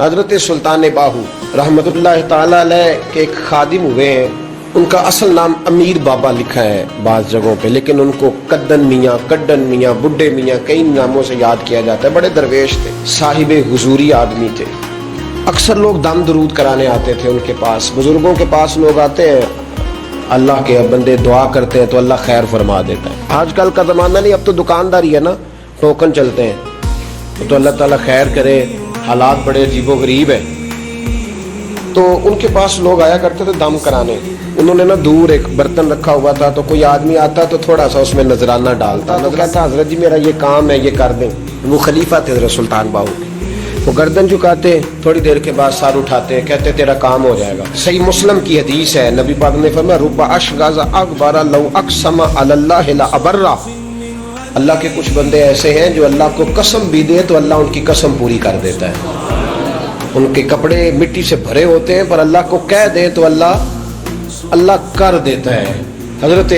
حضرت سلطان باہو رحمت اللہ تعالی علیہ کے ایک خادم ہوئے ہیں۔ ان کا اصل نام امیر بابا لکھا ہے بعض جگہوں پہ، لیکن ان کو کدن میاں، کڈن میاں، بڈھے میاں، کئی ناموں سے یاد کیا جاتا ہے۔ بڑے درویش تھے، صاحب حضوری آدمی تھے۔ اکثر لوگ دم درود کرانے آتے تھے ان کے پاس۔ بزرگوں کے پاس لوگ آتے ہیں۔ اللہ کے بندے دعا کرتے ہیں تو اللہ خیر فرما دیتا ہے۔ آج کل کا زمانہ نہیں، اب تو دکانداری ہے نا، ٹوکن چلتے ہیں۔ تو اللہ تعالیٰ خیر کرے۔ حالات بڑے عجیب و غریب ہے تو ان کے پاس لوگ آیا کرتے تھے دم کرانے۔ انہوں نے نا دور ایک برتن رکھا ہوا تھا تو کوئی آدمی آتا تو تھوڑا سا اس میں نذرانہ ڈالتا۔ نظر تھا حضرت جی میرا یہ کام ہے یہ کر دیں۔ وہ خلیفہ تھے حضرت سلطان باہو۔ وہ گردن جھکاتے تھوڑی دیر کے بعد سار اٹھاتے کہتے تیرا کام ہو جائے گا۔ صحیح مسلم کی حدیث ہے نبی پاک نے فرمایا ربا اشغاز اکبر لو اقسم علی اللہ لا ابرا اللہ کے کچھ بندے ایسے ہیں جو اللہ کو قسم بھی دے تو اللہ ان کی قسم پوری کر دیتا ہے۔ ان کے کپڑے مٹی سے بھرے ہوتے ہیں، پر اللہ کو کہہ دے تو اللہ اللہ کر دیتا ہے۔ حضرت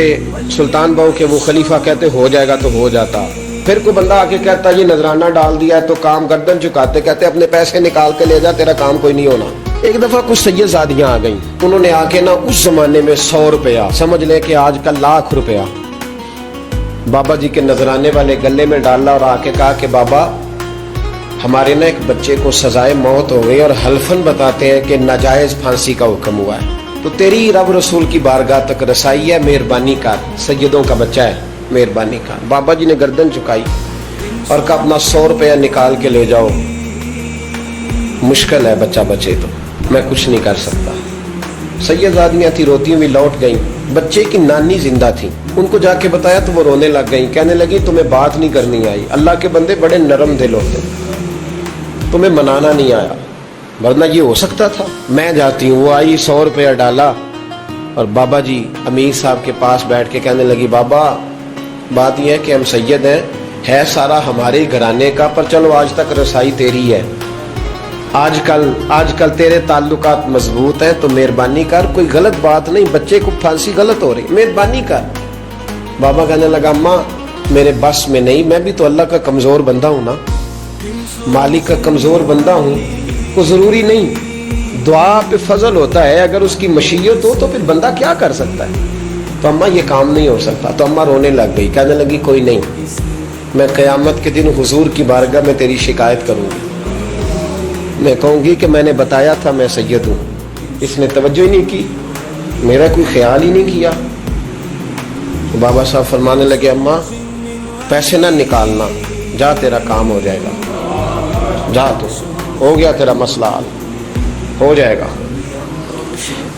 سلطان بہو کے وہ خلیفہ کہتے، ہو جائے گا تو ہو جاتا۔ پھر کوئی بندہ آ کے کہتا، یہ نذرانہ ڈال دیا ہے تو کام گردن چکاتے کہتے، اپنے پیسے نکال کے لے جا، تیرا کام کوئی نہیں ہونا۔ ایک دفعہ کچھ سید زادیاں آ گئیں۔ انہوں نے آ کے نا، اس زمانے میں سو روپیہ، سمجھ لیں کہ آج کل لاکھ روپیہ۔ بابا جی کے نذرانے والے گلے میں ڈالا اور آ کے کہا کہ بابا، ہمارے نا ایک بچے کو سزائے موت ہو گئی اور حلفن بتاتے ہیں کہ ناجائز پھانسی کا حکم ہوا ہے۔ تو تیری رب رسول کی بارگاہ تک رسائی ہے، مہربانی کا سیدوں کا بچہ ہے، مہربانی کا بابا جی نے گردن چکائی اور کہا، اپنا سو روپیہ نکال کے لے جاؤ۔ مشکل ہے بچہ بچے تو، میں کچھ نہیں کر سکتا۔ سید آدمیاں تھی روتی ہوئی لوٹ گئیں۔ بچے کی نانی زندہ تھی۔ ان کو جا کے بتایا تو وہ رونے لگ گئیں۔ کہنے لگی تمہیں بات نہیں کرنی آئی۔ اللہ کے بندے بڑے نرم دل ہوتے۔ تمہیں منانا نہیں آیا۔ ورنہ یہ ہو سکتا تھا۔ میں جاتی ہوں، وہ آئی، سو روپیہ ڈالا۔ اور بابا جی امیر صاحب کے پاس بیٹھ کے کہنے لگی، بابا، بات یہ ہے کہ ہم سید ہیں۔ ہے سارا ہمارے گھرانے کا، پر چلو آج تک رسائی تیری ہے۔ آج کل آج کل تیرے تعلقات مضبوط ہیں، تو مہربانی کر، کوئی غلط بات نہیں، بچے کو پھانسی غلط ہو رہی مہربانی کر۔ بابا کہنے لگا، ماں، میرے بس میں نہیں، میں بھی تو اللہ کا کمزور بندہ ہوں نا۔ مالک کا کمزور بندہ ہوں کو ضروری نہیں۔ دعا پہ فضل ہوتا ہے، اگر اس کی مشیت ہو تو پھر بندہ کیا کر سکتا ہے؟ تو اماں، یہ کام نہیں ہو سکتا، تو اماں رونے لگ گئی، کہنے لگی، کوئی نہیں۔ میں قیامت کے دن حضور کی بارگاہ میں تیری شکایت کروں گی۔ میں کہوں گی کہ میں نے بتایا تھا میں سید ہوں۔ اس نے توجہ ہی نہیں کی۔ میرا کوئی خیال ہی نہیں کیا۔ تو بابا صاحب فرمانے لگے، اماں، پیسے نہ نکالنا، جا تیرا کام ہو جائے گا۔ جا تو، ہو گیا تیرا مسئلہ حل۔ ہو جائے گا۔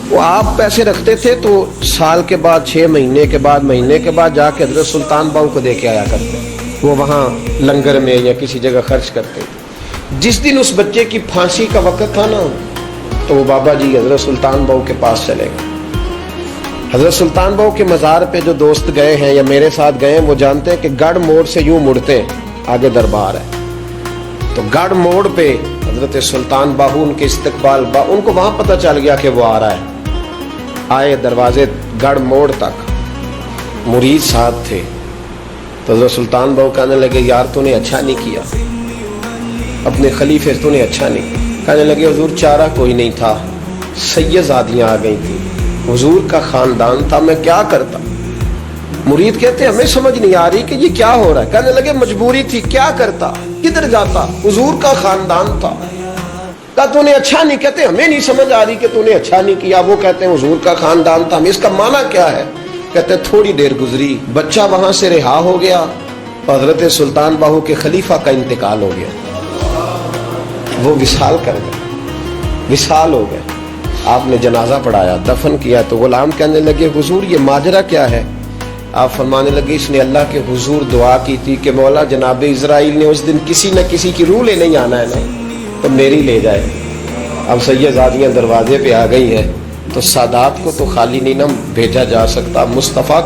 وہ آپ پیسے رکھتے تھے تو سال کے بعد، چھ مہینے کے بعد، مہینے کے بعد جا کے حضرت سلطان باؤ کو دے کے آیا کرتے۔ وہ وہاں لنگر میں یا کسی جگہ خرچ کرتے۔ جس دن اس بچے کی پھانسی کا وقت تھا نا، تو وہ بابا جی حضرت سلطان باؤ کے پاس چلے گئے۔ حضرت سلطان باؤ کے مزار پہ جو دوست گئے ہیں یا میرے ساتھ گئے ہیں، وہ جانتے ہیں کہ گڑھ موڑ سے یوں مڑتے ہیں، آگے دربار ہے۔ تو گڑھ موڑ پہ حضرت سلطان باہو ان کے استقبال با، ان کو وہاں پتہ چل گیا کہ وہ آ رہا ہے۔ آئے دروازے گڑھ موڑ تک۔ مرید ساتھ تھے۔ تو حضرت سلطان باہو کہنے لگے، یار تو نے اچھا نہیں کیا۔ اپنے خلیفے تو نے اچھا نہیں۔ کہنے لگے، حضور چارہ کوئی نہیں تھا۔ سید زادیاں آ گئی تھیں۔ حضور کا خاندان تھا، میں کیا کرتا؟ مرید کہتے ہمیں سمجھ نہیں آ رہی کہ یہ کیا ہو رہا ہے۔ کہنے لگے، مجبوری تھی، کیا کرتا؟ کدھر جاتا؟ حضور کا خاندان تھا۔ کہا، تو نے اچھا نہیں۔ کہتے ہمیں نہیں سمجھ آ رہی کہ تو نے اچھا نہیں کیا۔ وہ کہتے ہیں، حضور کا خاندان تھا۔ ہمیں اس کا معنی کیا ہے؟ کہتے ہیں، تھوڑی دیر گزری۔ بچہ وہاں سے رہا ہو گیا۔ حضرت سلطان باہو کے خلیفہ کا انتقال ہو گیا۔ وہ وصال کر گئے۔ وصال ہو گئے۔ آپ نے جنازہ پڑھایا، دفن کیا تو غلام کہنے لگے، حضور، یہ ماجرا کیا ہے؟ آپ فرمانے لگے، اس نے اللہ کے حضور دعا کی تھی کہ مولا جناب اسرائیل نے اس دن کسی نہ کسی کی روح لے نہیں آنا ہے نا، تو میری لے جائے۔ اب سید زادیاں دروازے پہ آ گئی ہیں، تو سادات کو تو خالی نہیں نہ بھیجا جا سکتا، مصطفیٰ